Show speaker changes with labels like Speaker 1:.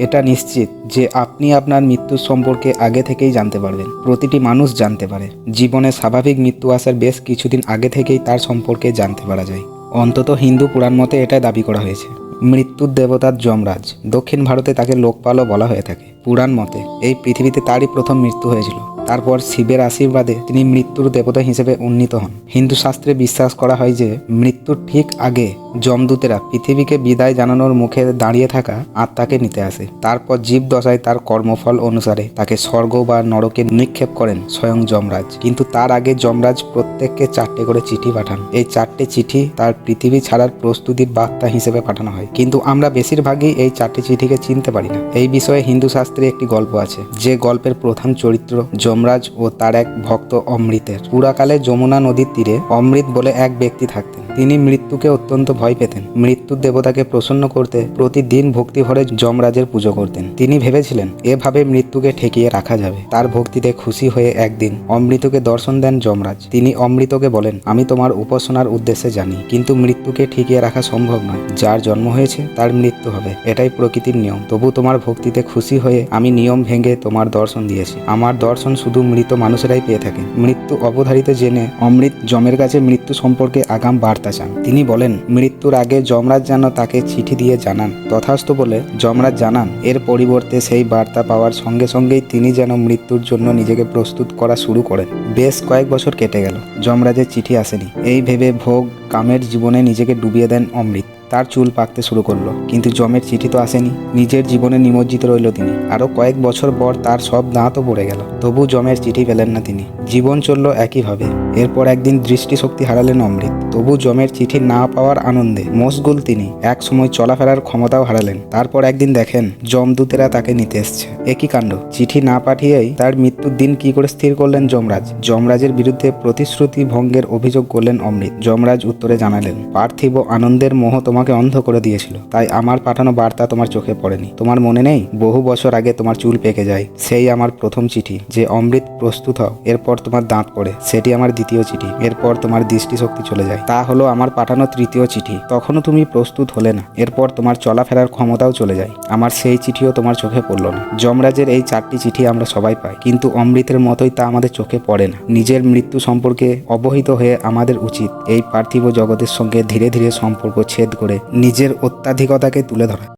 Speaker 1: এটা নিশ্চিত যে আপনি আপনার মৃত্যুর সম্পর্কে আগে থেকেই জানতে পারবেন। প্রতিটি মানুষ জানতে পারে। জীবনে স্বাভাবিক মৃত্যু আসার বেশ কিছুদিন আগে থেকেই তার সম্পর্কে জানতে পারা যায়। অন্তত হিন্দু পুরাণ মতে এটা দাবি করা হয়েছে। মৃত্যুর দেবতার যমরাজ। দক্ষিণ ভারতে তাকে লোকপালও বলা হয়ে থাকে। পুরাণ মতে এই পৃথিবীতে তারই প্রথম মৃত্যু হয়েছিল। তারপর শিবের আশীর্বাদে তিনি মৃত্যুর দেবতা হিসেবে উন্নীত হন। হিন্দু শাস্ত্রে বিশ্বাস করা হয় যে মৃত্যুর ঠিক আগে যমদূতেরা পৃথিবীকে বিদায় জানানোর মুখে দাঁড়িয়ে থাকা আত্মাকে নিতে আসে। তারপর জীব দশায় তার কর্মফল অনুসারে তাকে স্বর্গ বা নরকে নিক্ষেপ করেন স্বয়ং যমরাজ। কিন্তু তার আগে যমরাজ প্রত্যেককে চারটে করে চিঠি পাঠান। এই চারটে চিঠি তার পৃথিবী ছাড়ার প্রস্তুতির বার্তা হিসেবে পাঠানো হয়। কিন্তু আমরা বেশিরভাগই এই চারটি চিঠিকে চিনতে পারি না। এই বিষয়ে হিন্দু শাস্ত্রে একটি গল্প আছে। যে গল্পের প্রধান চরিত্র যমরাজ ও তার এক ভক্ত অমৃতের। পুরাকালে যমুনা নদীর তীরে অমৃত বলে এক ব্যক্তি থাকতেন। তিনি মৃত্যুকে অত্যন্ত ভয় পেতেন। মৃত্যুর দেবতাকে প্রসন্ন করতে প্রতিদিন ভক্তি ভরে যমরাজের পুজো করতেন। তিনি ভেবেছিলেন, এভাবে মৃত্যুকে ঠেকিয়ে রাখা যাবে। তার ভক্তিতে খুশি হয়ে একদিন অমৃতকে দর্শন দেন যমরাজ। তিনি অমৃতকে বলেন, আমি তোমার উপাসনার উদ্দেশ্যে জানি, কিন্তু মৃত্যুকে ঠেকিয়ে রাখা সম্ভব নয়। যার জন্ম হয়েছে, তার মৃত্যু হবে। এটাই প্রকৃতির নিয়ম। তবু তোমার ভক্তিতে খুশি হয়ে আমি নিয়ম ভেঙে তোমার দর্শন দিয়েছি। আমার দর্শন শুধু মৃত মানুষেরাই পেয়ে থাকে। মৃত্যু অবধারিত জেনে অমৃত যমের কাছে মৃত্যু সম্পর্কে আগাম বার্তা চান। তিনি বলেন, মৃত্যুর আগে যমরাজ যেন তাকে চিঠি দিয়ে জানান। তথাস্থ বলে, যমরাজ জানান, এর পরিবর্তে সেই বার্তা পাওয়ার সঙ্গে সঙ্গেই তিনি যেন মৃত্যুর জন্য নিজেকে প্রস্তুত করা শুরু করেন। বেশ কয়েক বছর কেটে গেল, যমরাজের চিঠি আসেনি। এই ভেবে ভোগ কামের জীবনে নিজেকে ডুবিয়ে দেন অমৃত। তার চুল পাকতে শুরু করল, কিন্তু জমের চিঠি তো আসেনি। নিজের জীবনে নিমজ্জিত রইল তিনি। আরও কয়েক বছর পর তার সব দাঁতও পড়ে গেল। তবু জমের চিঠি পেলেন না তিনি। জীবন চলল একইভাবে। এরপর একদিন দৃষ্টিশক্তি হারালেন অমৃত। তবু জমের চিঠি না পাওয়ার আনন্দে মশগুল তিনি। এক সময় চলাফেরার ক্ষমতাও হারালেন। তারপর একদিন দেখেন যমদূতেরা তাকে নিতে এসছে। একই কাণ্ড? চিঠি না পাঠিয়েই তার মৃত্যুর দিন কি করে স্থির করলেন যমরাজ? যমরাজের বিরুদ্ধে প্রতিশ্রুতি ভঙ্গের অভিযোগ করলেন অমৃত। যমরাজ উত্তরে জানালেন, পার্থিব আনন্দের মোহ তোমাকে অন্ধ করে দিয়েছিল। তাই আমার পাঠানো বার্তা তোমার চোখে পড়েনি। তোমার মনে নেই? বহু বছর আগে তোমার চুল পেকে যায়। সেই আমার প্রথম চিঠি। যে অমৃত, প্রস্তুত হও। এরপর তোমার দাঁত পড়ে। সেটি আমার দ্বিতীয় চিঠি। এরপর তোমার দৃষ্টিশক্তি চলে যায়। তা হলো আমার পাঠানো তৃতীয় চিঠি। তখনও তুমি প্রস্তুত হলে না। এরপর তোমার চলাফেরার ক্ষমতাও চলে যায়। আমার সেই চিঠিও তোমার চোখে পড়ল না। যমরাজের এই চারটি চিঠি আমরা সবাই পাই। কিন্তু অমৃতের মতোই তা আমাদের চোখে পড়ে না। নিজের মৃত্যু সম্পর্কে অবহিত হয়ে আমাদের উচিত এই পার্থিব জগতের সঙ্গে ধীরে ধীরে সম্পর্ক ছেদ করে নিজের অত্যাধিকতাকে তুলে ধরা।